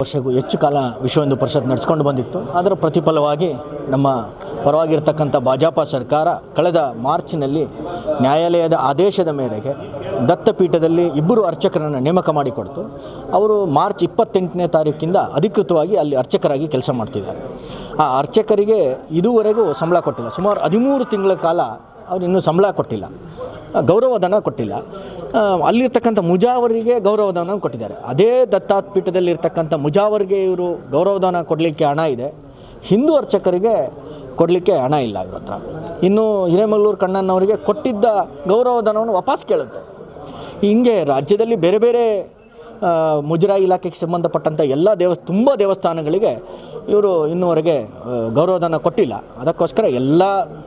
ವರ್ಷಕ್ಕೂ ಹೆಚ್ಚು ಕಾಲ ವಿಶ್ವ ಹಿಂದೂ ಪರಿಷತ್ ನಡೆಸ್ಕೊಂಡು ಬಂದಿತ್ತು. ಅದರ ಪ್ರತಿಫಲವಾಗಿ ನಮ್ಮ ಪರವಾಗಿರ್ತಕ್ಕಂಥ ಭಾಜಪ ಸರ್ಕಾರ ಕಳೆದ ಮಾರ್ಚ್ನಲ್ಲಿ ನ್ಯಾಯಾಲಯದ ಆದೇಶದ ಮೇರೆಗೆ ದತ್ತಪೀಠದಲ್ಲಿ ಇಬ್ಬರು ಅರ್ಚಕರನ್ನು ನೇಮಕ ಮಾಡಿಕೊಡ್ತು. ಅವರು ಮಾರ್ಚ್ ಇಪ್ಪತ್ತೆಂಟನೇ ತಾರೀಕಿಂದ ಅಧಿಕೃತವಾಗಿ ಅಲ್ಲಿ ಅರ್ಚಕರಾಗಿ ಕೆಲಸ ಮಾಡ್ತಿದ್ದಾರೆ. ಆ ಅರ್ಚಕರಿಗೆ ಇದುವರೆಗೂ ಸಂಬಳ ಕೊಟ್ಟಿಲ್ಲ. ಸುಮಾರು ಹದಿಮೂರು ತಿಂಗಳ ಕಾಲ ಅವರು ಇನ್ನೂ ಸಂಬಳ ಕೊಟ್ಟಿಲ್ಲ. ಗೌರವಧನ ಕೊಟ್ಟಿಲ್ಲ. ಅಲ್ಲಿರ್ತಕ್ಕಂಥ ಮುಜಾವರಿಗೆ ಗೌರವಧನ ಕೊಟ್ಟಿದ್ದಾರೆ. ಅದೇ ದತ್ತಾಪೀಠದಲ್ಲಿರ್ತಕ್ಕಂಥ ಮುಜಾವರಿಗೆ ಇವರು ಗೌರವಧನ ಕೊಡಲಿಕ್ಕೆ ಹಣ ಇದೆ. ಹಿಂದೂ ಅರ್ಚಕರಿಗೆ ಕೊಡಲಿಕ್ಕೆ ಹಣ ಇಲ್ಲ ಇವ್ರ ಹತ್ರ. ಇನ್ನು ಹಿರೇಮಗಳೂರು ಕಣ್ಣನವರಿಗೆ ಕೊಟ್ಟಿದ್ದ ಗೌರವಧನವನ್ನು ವಾಪಸ್ ಕೇಳುತ್ತೆ. ಹಿಂಗೆ ರಾಜ್ಯದಲ್ಲಿ ಬೇರೆ ಬೇರೆ ಮುಜರಾಯಿ ಇಲಾಖೆಗೆ ಸಂಬಂಧಪಟ್ಟಂಥ ಎಲ್ಲ ದೇವಸ್, ತುಂಬ ದೇವಸ್ಥಾನಗಳಿಗೆ ಇವರು ಇನ್ನುವರೆಗೆ ಗೌರವಧನ ಕೊಟ್ಟಿಲ್ಲ. ಅದಕ್ಕೋಸ್ಕರ ಎಲ್ಲ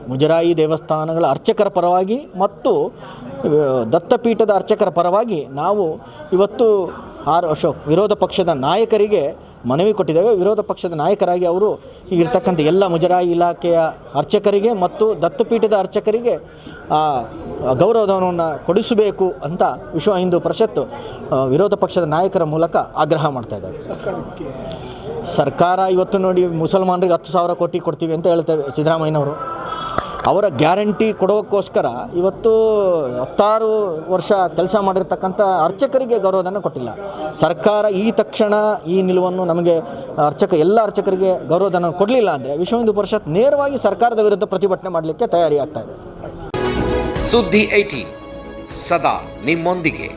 ಮುಜರಾಯಿ ದೇವಸ್ಥಾನಗಳ ಅರ್ಚಕರ ಪರವಾಗಿ ಮತ್ತು ದತ್ತಪೀಠದ ಅರ್ಚಕರ ಪರವಾಗಿ ನಾವು ಇವತ್ತು ಆರ್ ಅಶೋಕ್ ವಿರೋಧ ಪಕ್ಷದ ನಾಯಕರಿಗೆ ಮನವಿ ಕೊಟ್ಟಿದ್ದೇವೆ ವಿರೋಧ ಪಕ್ಷದ ನಾಯಕರಾಗಿ ಅವರು ಇರ್ತಕ್ಕಂಥ ಎಲ್ಲ ಮುಜರಾಯಿ ಇಲಾಖೆಯ ಅರ್ಚಕರಿಗೆ ಮತ್ತು ದತ್ತಪೀಠದ ಅರ್ಚಕರಿಗೆ ಗೌರವಧನವನ್ನು ಕೊಡಿಸಬೇಕು ಅಂತ ವಿಶ್ವ ಹಿಂದೂ ಪರಿಷತ್ತು ವಿರೋಧ ಪಕ್ಷದ ನಾಯಕರ ಮೂಲಕ ಆಗ್ರಹ ಮಾಡ್ತಾ ಇದ್ದಾರೆ. ಸರ್ಕಾರ ಇವತ್ತು ನೋಡಿ ಮುಸಲ್ಮಾನರಿಗೆ ಹತ್ತು ಸಾವಿರ ಕೋಟಿ ಕೊಡ್ತೀವಿ ಅಂತ ಹೇಳ್ತೇವೆ ಸಿದ್ದರಾಮಯ್ಯನವರು. ಅವರ ಗ್ಯಾರಂಟಿ ಕೊಡೋಕ್ಕೋಸ್ಕರ ಇವತ್ತು ಹತ್ತಾರು ವರ್ಷ ಕೆಲಸ ಮಾಡಿರ್ತಕ್ಕಂಥ ಅರ್ಚಕರಿಗೆ ಗೌರವಧನ ಕೊಟ್ಟಿಲ್ಲ. ಸರ್ಕಾರ ಈ ತಕ್ಷಣ ಈ ನಿಲುವನ್ನು ನಮಗೆ ಅರ್ಚಕ, ಎಲ್ಲ ಅರ್ಚಕರಿಗೆ ಗೌರವಧನ ಕೊಡಲಿಲ್ಲ ಅಂದರೆ ವಿಶ್ವ ಹಿಂದೂ ಪರಿಷತ್ ನೇರವಾಗಿ ಸರ್ಕಾರದ ವಿರುದ್ಧ ಪ್ರತಿಭಟನೆ ಮಾಡಲಿಕ್ಕೆ ತಯಾರಿ ಆಗ್ತಾ ಇದೆ. ಸುದ್ದಿ ಐಟಿ ಸದಾ ನಿಮ್ಮೊಂದಿಗೆ.